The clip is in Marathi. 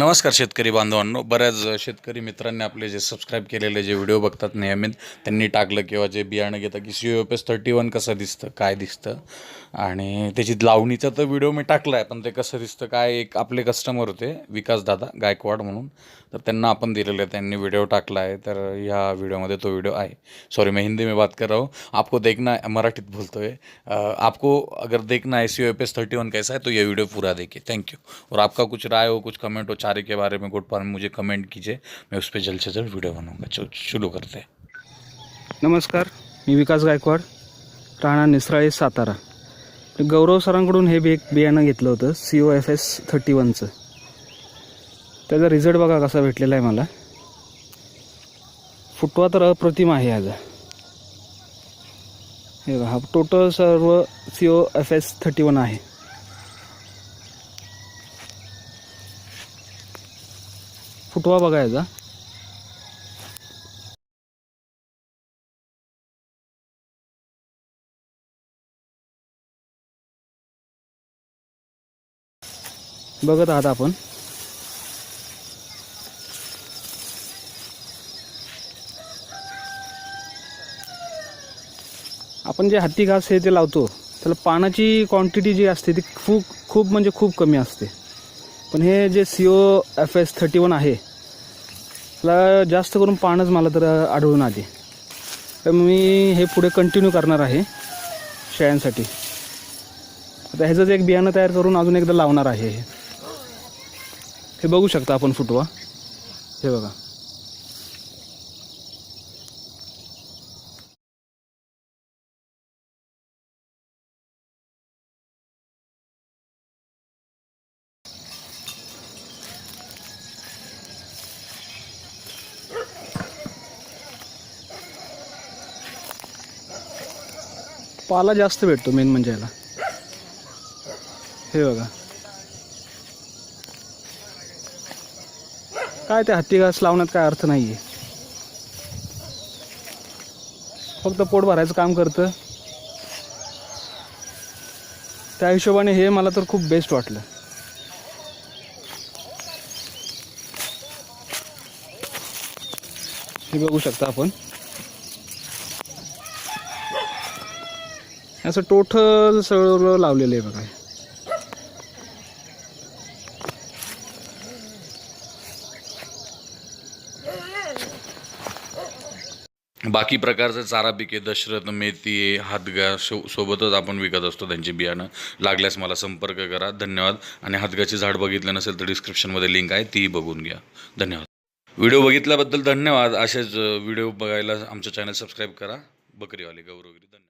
नमस्कार शेतकरी बांधवांनो. बऱ्याच शेतकरी मित्रांनी आपले जे सबस्क्राईब केलेले जे व्हिडिओ बघतात नियमित त्यांनी टाकलं किंवा जे बियाणं घेतं की C O S thirty one कसं दिसतं काय दिसतं? आणि त्याची लावणीचा तर व्हिडिओ मी टाकला आहे पण ते कसं दिसतं काय एक आपले कस्टमर होते विकास दादा गायकवाड म्हणून. तर त्यांना आपण दिलेलं आहे त्यांनी व्हिडिओ टाकला आहे तर ह्या व्हिडिओमध्ये तो व्हिडिओ आहे. सॉरी मैं हिंदी में बात कर रहा हूँ. आपको देखना मराठीत बोलतो आहे आपको अगर देखना है C O S thirty one कैसा है तो ये वीडियो पूरा देखिए. थैंक यू और आपका कुछ राय हो कुछ कमेंट हो सारे के बारे में गुड पार मुझे कमेंट कीजिए। मैं उस पर जल्द से जल्द वीडियो बनाऊंगा। चलो शुरू करते हैं। नमस्कार मी विकास गायकवाड राणा निसराळे सातारा. गौरव सरांकडून हे बी एक बियाणं घेतलं होतं C O F S thirty वनचं त्याचा रिझल्ट बघा कसा भेटलेला आहे मला. फुटवा तर अप्रतिम आहे ह्याचा हे बघा हा टोटल सर्व C O F S thirty one आहे. फुटवा बघा याचा बघत आहात आपण. आपण जे हत्ती घास हे ते लावतो त्याला पानाची क्वांटिटी जी असते ती खूप खूप म्हणजे खूप कमी असते. पण हे जे C O F S thirty one आहे मला जास्त करून पानच मला तर आढळून आली. तर मी हे पुढे कंटिन्यू करणार आहे शेळ्यांसाठी. आता ह्याचंच एक बियाणं तयार करून अजून एकदा लावणार आहे हे. हे बघू शकता आपण फुटवा. हे बघा. पाला जास्त भेटतो मेन म्हणजे याला. हे बघा. काय ते हत्ती घास लावण्यात काय अर्थ नाही आहे फक्त पोट भरायचं काम करतं. त्या हिशोबाने हे मला तर खूप बेस्ट वाटलं. हे बघू शकता आपण. असं टोटल सगळं लावलेलं आहे बघा. बाकी प्रकारचे चारा पिके दशरथ मेथी हातगा सो सोबतच आपण विकत असतो त्यांची बियाणं. लागल्यास मला संपर्क करा. धन्यवाद. आणि हातगाची झाड बघितलं नसेल तर डिस्क्रिप्शनमध्ये लिंक आहे तीही बघून घ्या. धन्यवाद. व्हिडिओ बघितल्याबद्दल धन्यवाद. असेच व्हिडिओ बघायला आमचं चॅनल सबस्क्राईब करा. बकरीवाले गौरवगिरी धन्यवाद.